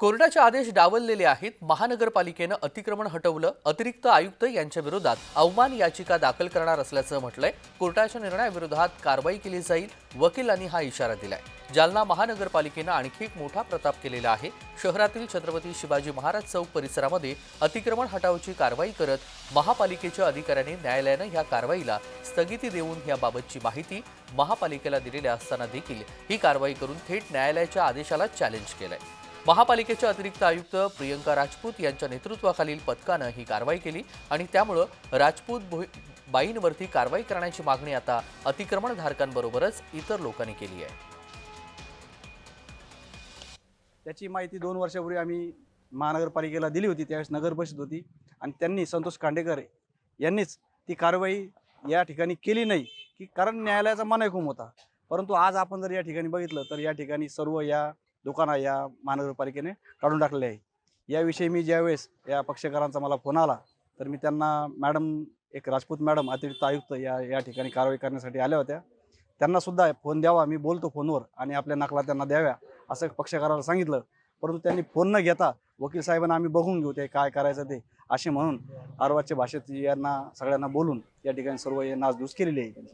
कोर्टाचे आदेश डावललेले आहेत. महानगरपालिकेनं अतिक्रमण हटवलं. अतिरिक्त आयुक्त यांच्या विरोधात अवमान याचिका दाखल करणार असल्याचं म्हटलंय. कोर्टाच्या निर्णयाविरोधात कारवाई केली जाईल. वकिलांनी हा इशारा दिलाय. जालना महानगरपालिकेनं आणखी एक मोठा प्रताप केलेला आहे. शहरातील छत्रपती शिवाजी महाराज चौक परिसरामध्ये अतिक्रमण हटावची कारवाई करत महापालिकेच्या अधिकाऱ्यांनी न्यायालयानं या कारवाईला स्थगिती देऊन याबाबतची माहिती महापालिकेला दिलेली असताना देखील ही कारवाई करून थेट न्यायालयाच्या आदेशाला चॅलेंज केलंय. महापालिकेचे अतिरिक्त आयुक्त प्रियंका राजपूत यांच्या नेतृत्वाखालील पथकानं ही कारवाई केली आणि त्यामुळं राजपूत भोई- बाईंवरती कारवाई करण्याची मागणी आता अतिक्रमणधारकांबरोबरच इतर लोकांनी केली आहे. त्याची माहिती दोन वर्षापूर्वी आम्ही महानगरपालिकेला दिली होती त्यावेळेस नगर परिषद होती आणि त्यांनी संतोष कांडेकर यांनीच ती कारवाई या ठिकाणी केली नाही की कारण न्यायालयाचा मनायकूम होता. परंतु आज आपण जर या ठिकाणी बघितलं तर या ठिकाणी सर्व या दुकाना या महानगरपालिकेने काढून टाकले आहे. याविषयी मी ज्यावेळेस या पक्षकारांचा मला फोन आला तर मी त्यांना मॅडम एक राजपूत मॅडम अतिरिक्त आयुक्त या या ठिकाणी कारवाई करण्यासाठी आल्या होत्या. त्यांनासुद्धा फोन द्यावा मी बोलतो फोनवर आणि आपल्या नकला त्यांना द्याव्या असं पक्षकाराला सांगितलं. परंतु त्यांनी फोन न घेता वकील साहेबांना आम्ही बघून घेऊ ते काय करायचं ते असे म्हणून आरवाच्या भाषेत यांना सगळ्यांना बोलून या ठिकाणी सर्व हे नासधूस केलेली आहे.